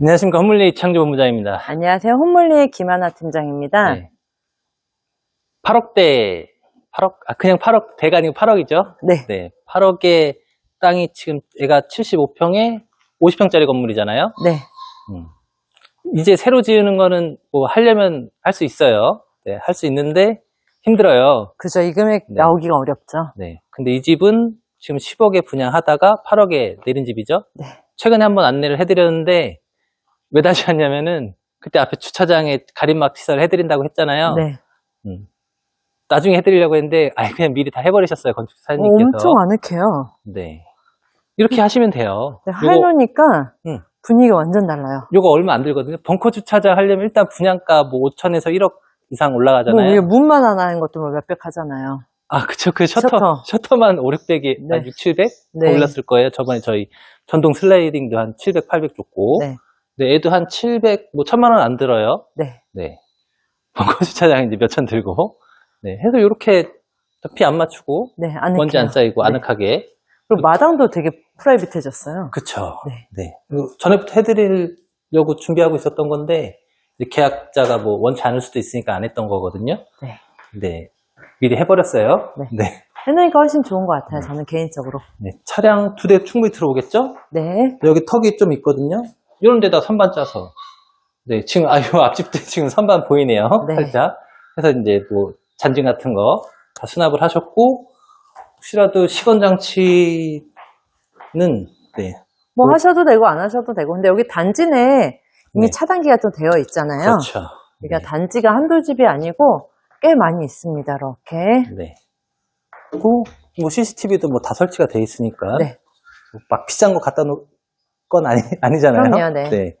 안녕하십니까. 헌물리 이창조 본부장입니다. 안녕하세요. 홈몰리의 김하나 팀장입니다. 네. 8억대, 8억, 아, 그냥 8억 대가 아니고 8억이죠? 네. 네. 8억의 땅이 지금 얘가 75평에 50평짜리 건물이잖아요? 네. 음. 이제 새로 지으는 거는 뭐 하려면 할 수 있어요. 네. 할 수 있는데 힘들어요. 그죠. 이 금액 네. 나오기가 어렵죠. 네. 근데 이 집은 지금 10억에 분양하다가 8억에 내린 집이죠? 네. 최근에 한번 안내를 해드렸는데 왜 다시 왔냐면은 그때 앞에 주차장에 가림막 시설 해드린다고 했잖아요. 네. 음. 나중에 해드리려고 했는데 아예 그냥 미리 다 해버리셨어요 어, 건축사님께서. 엄청 아늑해요. 네. 이렇게 하시면 돼요. 네, 해놓으니까 응. 분위기가 완전 달라요. 요거 얼마 안 들거든요. 벙커 주차장 하려면 일단 분양가 뭐 5천에서 1억 이상 뭐 올라가잖아요. 위에 문만 하나 하는 것도 뭐 몇백 하잖아요. 아, 그쵸. 그 셔터, 셔터. 만 5, 600이, 네. 한 6, 700? 네. 올랐을 거예요. 저번에 저희 전동 슬라이딩도 한 700, 800 줬고. 네. 네, 얘도 한 700, 뭐, 천만 원 안 들어요. 네. 네. 벙커 주차장 이제 몇천 들고. 네. 해서 요렇게 피 안 맞추고, 네. 아늑해요. 먼지 안 쌓이고, 네. 아늑하게. 그리고 마당도 되게 프라이빗해졌어요. 그쵸. 네. 네. 전에부터 해드리려고 준비하고 있었던 건데, 계약자가 뭐 원치 않을 수도 있으니까 안 했던 거거든요. 네. 네. 미리 해버렸어요. 네. 네. 해놓으니까 훨씬 좋은 것 같아요. 저는 개인적으로. 네. 차량 두 대 충분히 들어오겠죠? 네. 여기 턱이 좀 있거든요. 이런 데다 선반 짜서. 네, 지금, 아유, 앞집도 지금 선반 보이네요. 네. 살짝. 그래서 이제 뭐, 잔진 같은 거 다 수납을 하셨고, 혹시라도 시건장치는, 네. 뭐 뭐- 하셔도 되고 안 하셔도 되고. 근데 여기 단지 내에 이미 네. 차단기가 좀 되어 있잖아요. 그렇죠. 그러니까 단지가 한두 집이 아니고 꽤 많이 있습니다. 이렇게. 네. 그리고 뭐 CCTV도 뭐 다 설치가 돼 있으니까. 네. 뭐막 비싼 거 갖다 놓을 건 아니, 아니잖아요. 그럼요, 네.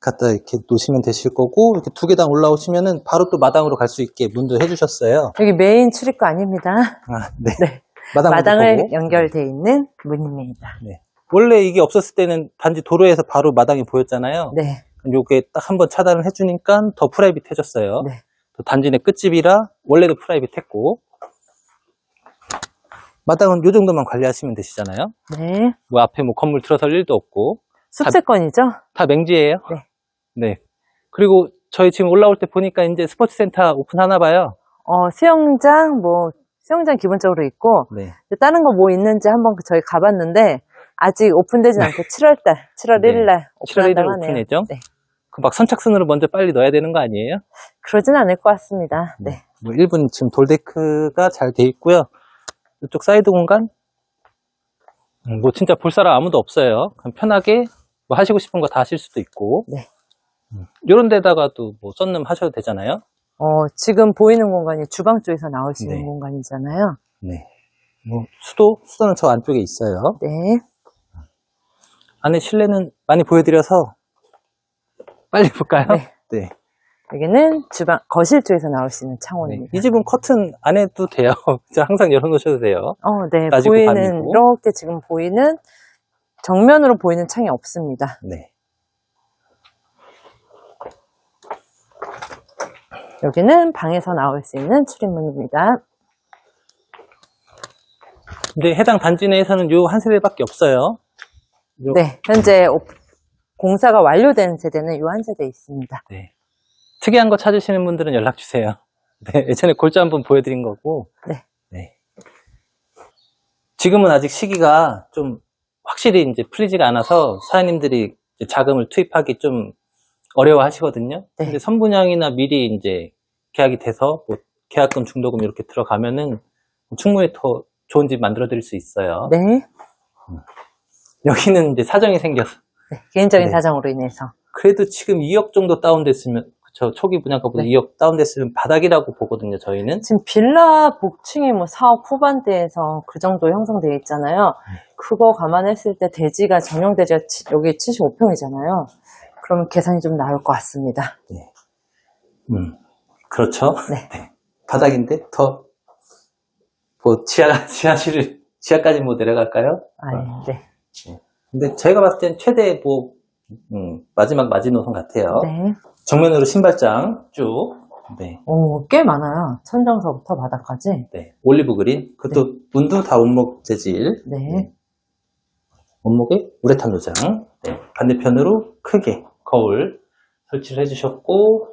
갖다 이렇게 놓으시면 되실 거고, 이렇게 두 계단 올라오시면은 바로 또 마당으로 갈 수 있게 문도 해주셨어요. 여기 메인 출입구 아닙니다. 아, 네. 네. 마당 보고. 연결돼 있는 문입니다. 네. 원래 이게 없었을 때는 단지 도로에서 바로 마당이 보였잖아요. 네. 요게 딱 한 번 차단을 해주니까 더 프라이빗해졌어요. 네. 또 단지 내 끝집이라 원래도 프라이빗했고 마당은 요 정도만 관리하시면 되시잖아요. 네. 뭐 앞에 뭐 건물 들어설 일도 없고 숲세권이죠? 다 맹지예요. 네. 네. 그리고 저희 지금 올라올 때 보니까 이제 스포츠센터 오픈하나 봐요. 어, 수영장, 뭐, 수영장 기본적으로 있고, 네. 다른 거 뭐 있는지 한번 저희 가봤는데, 아직 오픈되진 않고 7월달, 7월 네. 1일날 7월 1일 오픈한다고 하네요. 오픈 예정. 네. 그막 선착순으로 먼저 빨리 넣어야 되는 거 아니에요? 그러진 않을 것 같습니다. 네. 뭐 1분 지금 돌데크가 잘 돼 있고요. 이쪽 사이드 공간 음, 뭐 진짜 볼 사람 아무도 없어요. 그냥 편하게 뭐 하시고 싶은 거 다 하실 수도 있고 네. 이런 데다가도 뭐 썬룸 하셔도 되잖아요. 어, 지금 보이는 공간이 주방 쪽에서 나올 수 있는 네. 공간이잖아요. 네. 뭐 수도 수도는 저 안쪽에 있어요. 네. 안에 실내는 많이 보여드려서 빨리 볼까요? 네. 네. 여기는 주방, 거실 쪽에서 나올 수 있는 네. 창호입니다. 이 집은 커튼 안 해도 돼요. 항상 열어놓으셔도 돼요. 어, 네. 보이는, 밤이고. 이렇게 지금 보이는, 정면으로 보이는 창이 없습니다. 네. 여기는 방에서 나올 수 있는 출입문입니다. 근데 해당 단지 내에서는 요 한 세대밖에 없어요. 요- 네. 현재 오- 공사가 완료된 세대는 요 한 세대 있습니다. 네. 특이한 거 찾으시는 분들은 연락 주세요. 네, 예전에 골조 한번 보여드린 거고. 네. 네. 지금은 아직 시기가 좀 확실히 이제 풀리지가 않아서 사장님들이 자금을 투입하기 좀 어려워 하시거든요. 네. 근데 선분양이나 미리 이제 계약이 돼서 뭐 계약금, 중도금 이렇게 들어가면은 충분히 더 좋은 집 만들어 드릴 수 있어요. 네. 여기는 이제 사정이 생겨서. 네. 개인적인 네. 사정으로 인해서. 그래도 지금 2억 정도 다운됐으면, 저 초기 분양가보다 네. 2억 다운됐으면 바닥이라고 보거든요, 저희는. 지금 빌라 복층이 뭐 4억 후반대에서 그 정도 형성되어 있잖아요. 그거 감안했을 때 대지가 전용 대지가 치- 여기 75평이잖아요. 그러면 계산이 좀 나올 것 같습니다. 음, 그렇죠. 네. 바닥인데 더, 뭐, 지하, 지하실을, 지하까지 뭐 내려갈까요? 아니, 네. 근데 제가 봤을 땐 최대 뭐, 음, 마지막 마지노선 같아요. 네. 정면으로 신발장 쭉, 네, 오, 꽤 많아요. 천정서부터 바닥까지. 네. 올리브 그린. 그것도 문도 다 원목 재질. 네. 원목에 우레탄 도장. 네. 반대편으로 크게 거울 설치를 해주셨고,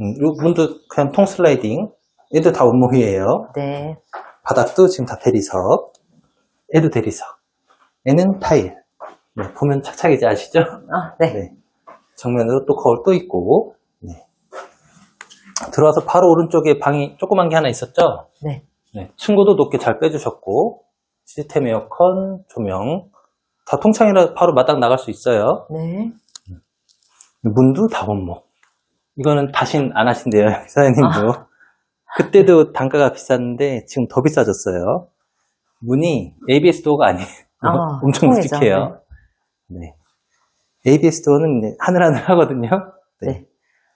음, 요 문도 그냥 통 슬라이딩. 얘도 다 원목이에요. 네. 바닥도 지금 다 대리석. 얘도 대리석. 얘는 타일. 네, 보면 착착이지 아시죠? 아, 네. 네. 정면으로 또 거울 또 있고, 네. 들어와서 바로 오른쪽에 방이 조그만 게 하나 있었죠? 네. 네. 층고도 높게 잘 빼주셨고, 시스템 에어컨, 조명, 다 통창이라 바로 마당 나갈 수 있어요. 네. 문도 다 원목. 이거는 다신 안 하신대요, 사장님도. 그때도 단가가 비쌌는데 지금 더 비싸졌어요. 문이 ABS 도어가 아니에요. 아, 엄청. 묵직해요. 네. ABS 도어는 하늘하늘 하거든요. 네.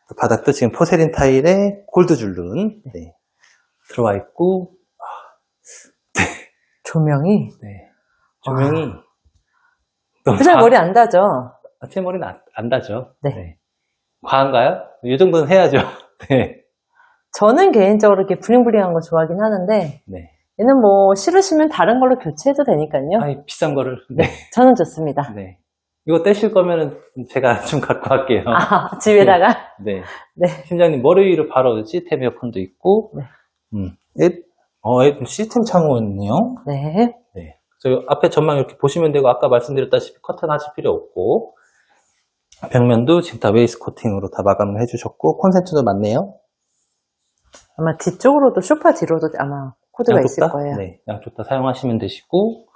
또 바닥도 지금 포세린 타일에 골드 줄눈 네. 들어와 있고, 조명이. 네. 조명이 너무 그냥 과- 머리 안 다죠? 아, 제 머리는 안, 안 다죠. 네. 과한가요? 이 정도는 해야죠. 네. 저는 개인적으로 이렇게 블링블링한 거 좋아하긴 하는데, 네. 얘는 뭐 싫으시면 다른 걸로 교체해도 되니까요. 아니, 비싼 거를. 네. 저는 좋습니다. 네. 이거 떼실 거면은 제가 좀 갖고 갈게요. 아, 집에다가? 네. 네. 팀장님 머리 위로 바로 시스템 에어컨도 있고, 네. 음, 얘, 어, 얘 시스템 창호였네요. 네. 네. 저 앞에 전망 이렇게 보시면 되고, 아까 말씀드렸다시피 커튼 하실 필요 없고, 벽면도 지금 다 웨이스 코팅으로 다 마감을 해주셨고, 콘센트도 맞네요. 아마 뒤쪽으로도, 소파 뒤로도 아마 코드가 양쪽 있을 다? 거예요. 네. 양쪽 다 사용하시면 되시고,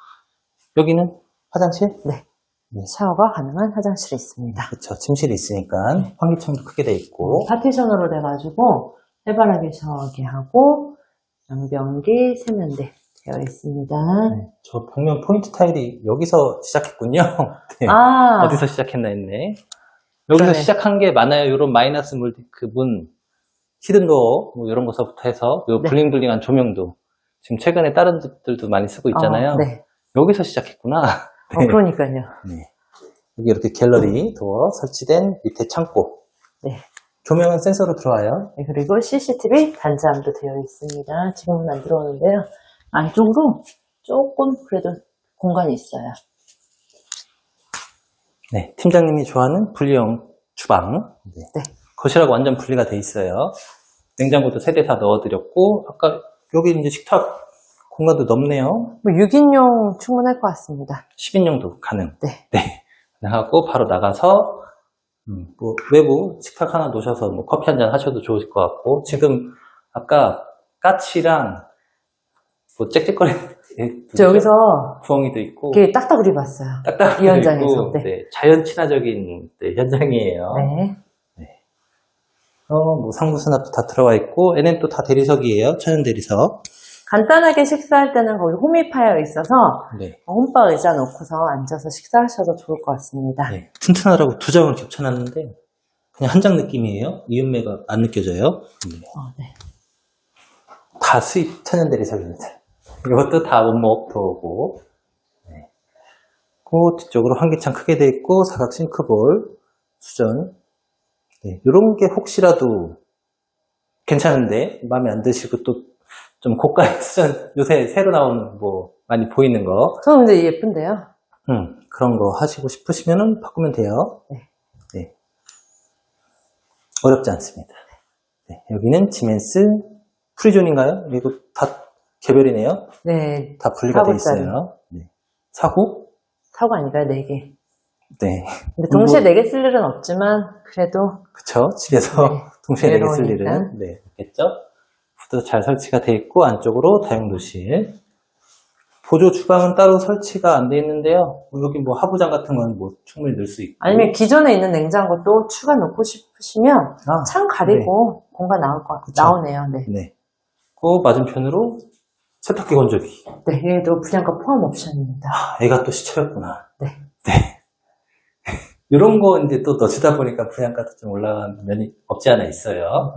여기는 화장실? 네. 네. 샤워가 가능한 화장실이 있습니다. 그쵸. 침실이 있으니까, 환기창도 크게 돼 어, 있고, 파티션으로 돼가지고 해바라기 샤워기 하고 양변기 세면대 되어 있습니다. 네. 저 벽면 포인트 타일이 여기서 시작했군요. 네. 아, 어디서 시작했나 했네. 여기서 그러네. 시작한 게 많아요. 이런 마이너스 문, 히든도어, 뭐 이런 거서부터 해서, 요 네. 블링블링한 조명도, 지금 최근에 다른 집들도 많이 쓰고 있잖아요. 어, 네. 여기서 시작했구나. 어, 그러니까요. 네. 여기 이렇게 갤러리 도어 설치된 밑에 창고. 네. 조명은 센서로 들어와요. 네, 그리고 CCTV 단자함도 되어 있습니다. 지금은 안 들어오는데요. 안쪽으로 조금 그래도 공간이 있어요. 네. 팀장님이 좋아하는 분리형 주방. 네. 네. 거실하고 완전 분리가 돼 있어요. 냉장고도 세대다 넣어드렸고, 아까 여기 이제 식탁 공간도 넓네요. 뭐 6인용 충분할 것 같습니다. 10인용도 가능. 네. 네. 하고 바로 나가서 음, 뭐 외부 식탁 하나 놓으셔서 뭐 커피 한 잔 하셔도 좋을 것 같고 지금 아까 까치랑 뭐 짹짹거리는 저 여기서 부엉이도 있고 이렇게 딱딱으로 봤어요. 딱딱한 이 현장에서, 네. 네, 자연 친화적인 네, 현장이에요. 네. 어, 뭐 상부 수납도 다 들어와 있고 얘는 또 다 대리석이에요. 천연 대리석. 간단하게 식사할 때는 거기 홈이 파여 있어서 네. 홈바 의자 놓고서 앉아서 식사하셔도 좋을 것 같습니다. 네. 튼튼하라고 두 장을 겹쳐놨는데 그냥 한 장 느낌이에요. 이음매가 안 느껴져요. 네. 어, 네. 다 수입 천연 대리 석입니다. 이것도 다 원목 도어고. 네. 그 뒤쪽으로 환기창 크게 돼 있고 사각 싱크볼, 수전. 네. 이런 게 혹시라도 괜찮은데 마음에 안 드시고 또 좀 고가의 수전 요새 새로 나온 뭐 많이 보이는 거 저는 근데 예쁜데요. 음, 그런 거 하시고 싶으시면은 바꾸면 돼요. 네. 네. 어렵지 않습니다. 네. 여기는 지멘스 프리존인가요? 이거 다 개별이네요. 네. 다 분리가 돼 사고짜리. 있어요. 네. 사고? 사고 아닌가요? 네 개. 네. 근데 동시에 뭐- 네개 쓸 일은 없지만 그래도 그쵸. 집에서 네. 동시에 내게 쓸 외로우니까. 일은. 네. 있겠죠? 후드 잘 설치가 돼 있고, 안쪽으로 다용도실. 보조 주방은 따로 설치가 안 돼 있는데요. 뭐 여기 뭐 하부장 같은 건 뭐 충분히 넣을 수 있고. 아니면 기존에 있는 냉장고도 추가 넣고 싶으시면 아, 창 가리고 공간 나올 것 그쵸. 나오네요. 네. 네. 그 맞은편으로 세탁기 건조기. 네, 얘도 분양가 포함 옵션입니다. 아, 애가 또 시초였구나. 네. 네. 이런 거 이제 또 넣으시다 보니까 분양가도 좀 올라간 면이 없지 않아 있어요.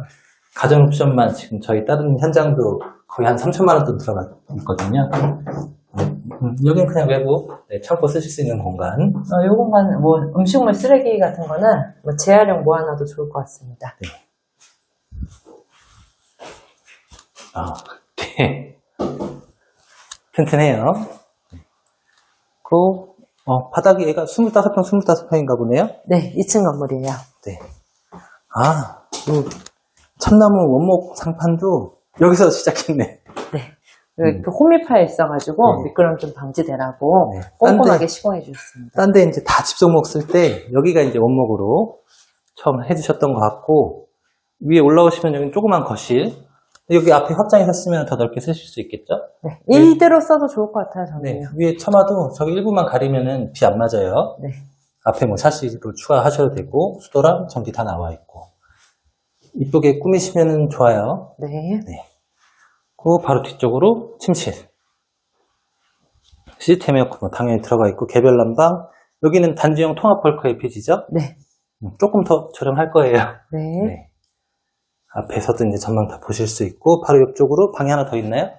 가전 옵션만 지금 저희 다른 현장도 거의 한 3천만 원 돈 들어가 있거든요. 네. 음, 여긴 그냥 외부 네, 창고 쓰실 수 있는 공간. 어, 요 공간, 뭐, 음식물 쓰레기 같은 거는 뭐 재활용 모아놔도 좋을 것 같습니다. 아, 네. 튼튼해요. 그 어, 바닥이 얘가 25평, 25평인가 보네요. 네, 2층 건물이에요. 네. 아, 이 참나무 원목 상판도 여기서 시작했네. 네. 여기 그 홈이파에 있어가지고 네. 미끄럼 좀 방지되라고 네. 꼼꼼하게 시공해 주셨습니다. 딴 데 이제 다 집속목 쓸 때 여기가 이제 원목으로 처음 해주셨던 것 같고 위에 올라오시면 여기 조그만 거실 여기 앞에 확장해서 쓰면 더 넓게 쓰실 수 있겠죠? 네. 이대로 써도 좋을 것 같아요, 저는. 네. 위에 처마도 저기 일부만 가리면은 비 안 맞아요. 네. 앞에 뭐 샤시로 추가하셔도 되고 수도랑 전기 다 나와 있고 이쁘게 꾸미시면 좋아요. 네. 그 바로 뒤쪽으로 침실. 시스템 에어컨 당연히 들어가 있고 개별 난방. 여기는 단지형 통합 벌크 LPG죠? 네. 조금 더 저렴할 거예요. 네. 네. 앞에서도 이제 전망 다 보실 수 있고 바로 옆쪽으로 방이 하나 더 있나요?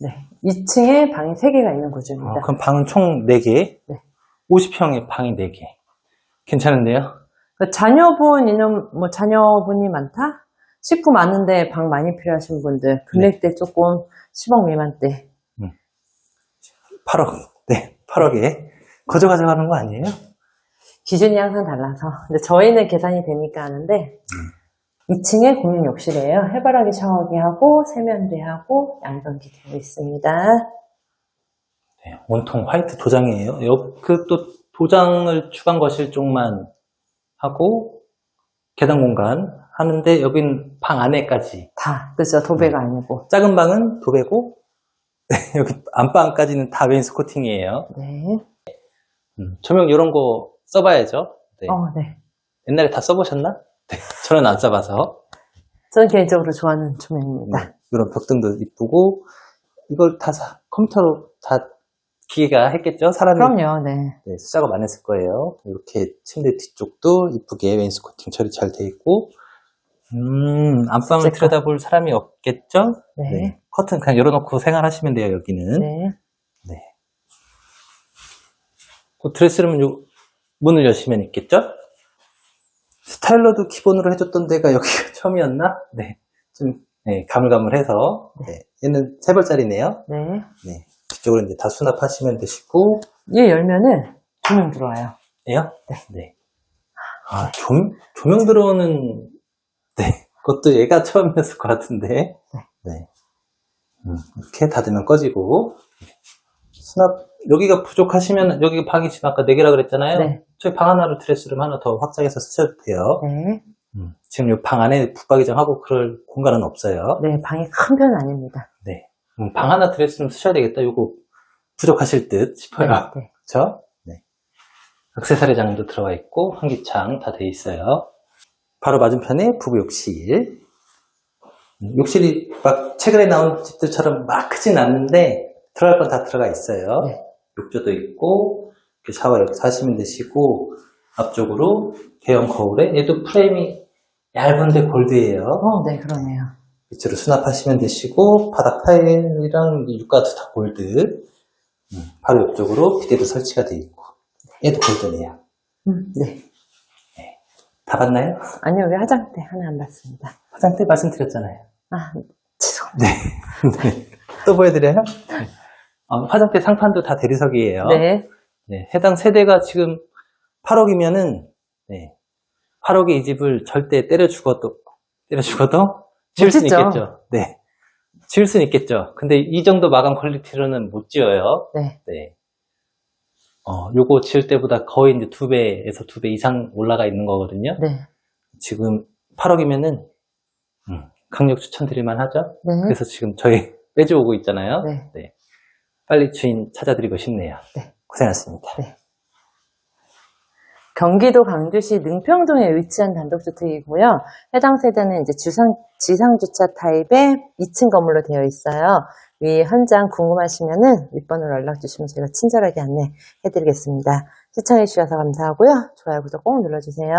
네. 2층에 방이 3개가 있는 구조입니다. 어, 그럼 방은 총 4개. 네. 50평에 방이 4개. 괜찮은데요? 그 자녀분이는 뭐 자녀분이 많다? 식구 많은데 방 많이 필요하신 분들 금액대 조금 10억 미만대 8억. 네, 8억에. 거저 가져가는 거 아니에요? 기준이 항상 달라서 근데 저희는 계산이 되니까 하는데 2층에 공용 욕실이에요 해바라기 샤워기 하고 세면대 하고 양변기 되어 있습니다 네, 온통 화이트 도장이에요. 그또 도장을 주방 거실 쪽만 하고 계단 공간 하는데 여긴 방 안에까지 다 그죠 도배가 아니고 작은 방은 도배고 네, 여기 안방까지는 다 웨인스코팅이에요. 네. 음, 조명 이런 거 써봐야죠. 네. 어, 네. 옛날에 다 써보셨나? 네, 저는 안 써봐서 저는 개인적으로 좋아하는 조명입니다 네, 이런 벽등도 이쁘고 이걸 다 사- 컴퓨터로 다 기계가 했겠죠? 사람이 그럼요 네. 네, 수작업 안 했을 거예요. 이렇게 침대 뒤쪽도 이쁘게 웨인스코팅 처리 잘 돼 있고, 음, 안방을. 들여다볼 사람이 없겠죠? 네. 커튼 그냥 열어놓고 생활하시면 돼요, 여기는. 네. 그 드레스룸은 요 문을 여시면 있겠죠? 스타일러도 기본으로 해줬던 데가 여기가 처음이었나? 네. 좀, 네, 가물가물해서. 네. 얘는 세 벌짜리네요. 네. 네. 뒤쪽으로 이제 다 수납하시면 되시고, 얘 열면은 조명 들어와요 예요? 네. 아, 조, 조명 들어오는, 네. 그것도 얘가 처음이었을 것 같은데. 네. 음, 이렇게 닫으면 꺼지고. 수납, 여기가 부족하시면, 여기 방이 지금 아까 4개라 그랬잖아요. 네. 저희 방 하나를 드레스룸 하나 더 확장해서 쓰셔도 돼요. 네. 음, 지금 이 방 안에 붙박이장 하고 그럴 공간은 없어요. 네, 방이 큰 편은 아닙니다. 네. 음, 방 하나 드레스룸 쓰셔야 되겠다. 요거 부족하실 듯 싶어요. 네. 그렇죠? 네. 액세서리 장도 들어가 있고 환기창 다 돼 있어요. 바로 맞은편에 부부 욕실. 음, 욕실이 막 최근에 나온 집들처럼 막 크진 않는데 들어갈 건 다 들어가 있어요. 네. 욕조도 있고 샤워 하시면 되시고 앞쪽으로 대형 거울에 얘도 프레임이 얇은데 골드예요. 어, 네, 그러네요. 밑으로 수납하시면 되시고 바닥 타일이랑 육가도 다 골드 음, 바로 옆쪽으로 비데도 설치가 되어 있고 얘도 골드네요 음, 네. 다 봤나요? 아니요, 왜 화장대 하나 안 봤습니다. 화장대 말씀드렸잖아요 아, 죄송합니다. 네. 또 보여드려요? 어, 화장대 상판도 다 대리석이에요 네. 네, 해당 세대가 지금 8억이면은 8억에 이 집을 절대 때려 죽어도 때려 죽어도 지을 수는 짓죠. 있겠죠 네 지을 수는 있겠죠 근데 이 정도 마감 퀄리티로는 못 지어요 네. 네. 어, 요거 지을 때보다 거의 이제 두 배에서 두 배 이상 올라가 있는 거거든요. 네. 지금 8억이면은, 음, 강력 추천드릴만 하죠? 네. 그래서 지금 저희 빼주오고 있잖아요. 네. 빨리 주인 찾아드리고 싶네요. 네. 고생하셨습니다. 경기도 광주시 능평동에 위치한 단독주택이고요. 해당 세대는 이제 주상, 지상주차 타입의 2층 건물로 되어 있어요. 위 현장 궁금하시면은 윗번호로 연락 주시면 제가 친절하게 안내해 드리겠습니다. 시청해 주셔서 감사하고요. 좋아요, 구독 꼭 눌러 주세요.